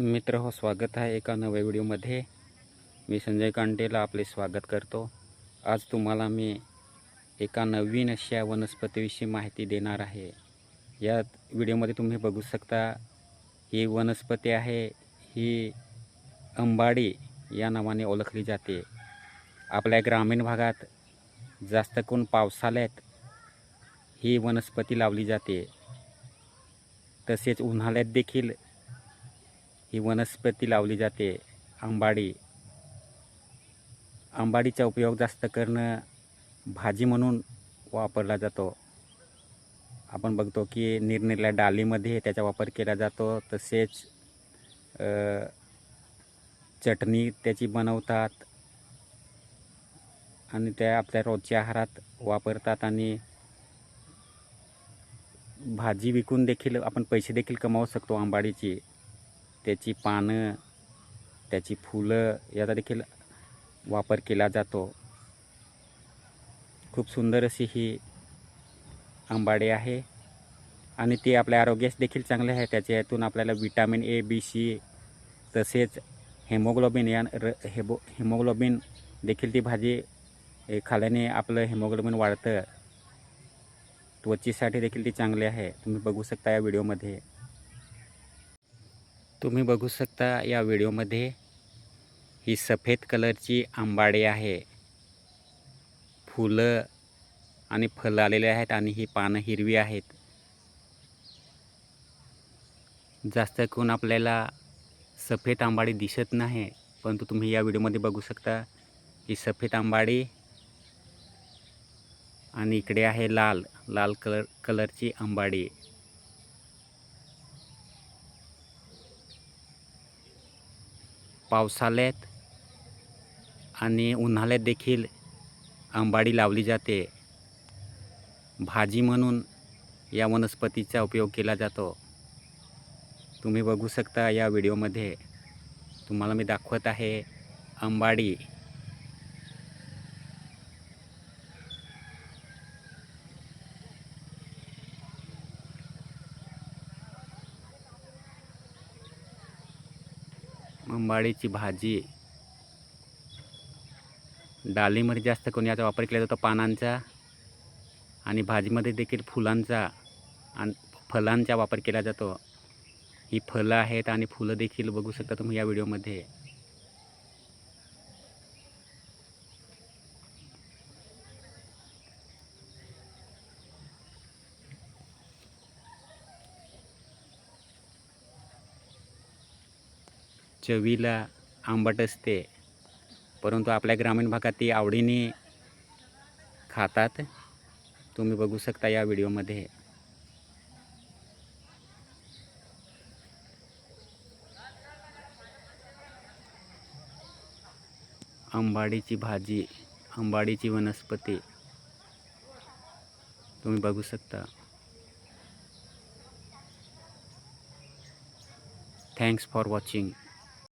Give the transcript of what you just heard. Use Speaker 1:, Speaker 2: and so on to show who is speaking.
Speaker 1: मित्र हो स्वागत आहे एका नव्या व्हिडिओमध्ये. मी संजय कांटेला आपले स्वागत करतो. आज तुम्हाला मी एका नवीन अशा वनस्पतीविषयी माहिती देणार आहे. या व्हिडिओमध्ये तुम्ही बघू शकता ही वनस्पती आहे ही अंबाडी या नावाने ओळखली जाते. आपल्या ग्रामीण भागात जास्त करून पावसाळ्यात ही वनस्पती लावली जाते. तसेच उन्हाळ्यात देखील ही वनस्पती लावली जाते. आंबाडी. आंबाडीचा उपयोग जास्त करणं भाजी म्हणून वापरला जातो. आपण बघतो की निरनिराळ्या डालीमध्ये त्याचा वापर केला जातो. तसेच चटणी त्याची बनवतात आणि त्या आपल्या रोजच्या आहारात वापरतात आणि भाजी विकून देखील आपण पैसे देखील कमावू शकतो आंबाडीची. त्याची पानं त्याची फुलं याचा देखील वापर केला जातो. खूप सुंदर अशी ही आंबाडे आहे आणि ते आपल्या आरोग्यास देखील चांगले आहे. त्याच्यातून आपल्याला विटामिन ए बी सी तसेच हेमोग्लोबिन या र हेबो हेमोग्लोबिन देखील ती भाजी ए, खाल्ल्याने आपलं हेमोग्लोबिन वाढतं. त्वचेसाठी देखील ती चांगली आहे. तुम्ही बघू शकता या व्हिडिओमध्ये. तुम्ही बघू शकता या व्हिडिओमध्ये ही सफेद कलरची आंबाडी आहे. फुलं आणि फल आलेले आहेत आणि ही पानं हिरवी आहेत. जास्त करून आपल्याला सफेद आंबाडी दिसत नाही परंतु तुम्ही या व्हिडिओमध्ये बघू शकता ही सफेद आंबाडी आणि इकडे आहे लाल लाल कलर कलरची आंबाडी. पावसाळ्यात आणि उन्हाळ्यात देखील आंबाडी लावली जाते. भाजी म्हणून या वनस्पतीचा उपयोग केला जातो. तुम्ही बघू शकता या व्हिडिओमध्ये. तुम्हाला मी दाखवत आहे आंबाडी. आंबाडीची भाजी. डाळीमध्ये जास्त करून याचा वापर केला जातो पानांचा. आणि भाजीमध्ये देखील फुलांचा आणि फलांचा वापर केला जातो. ही फळं आहेत आणि फुलं देखील बघू शकता तुम्ही या व्हिडिओमध्ये. चवीला आंबट असते. परंतु आपल्या ग्रामीण भागात ती आवडीने खातात. तुम्ही बघू शकता या व्हिडिओमध्ये. आंबाडीची भाजी आंबाडीची वनस्पती. तुम्ही बघू शकता. Thanks for watching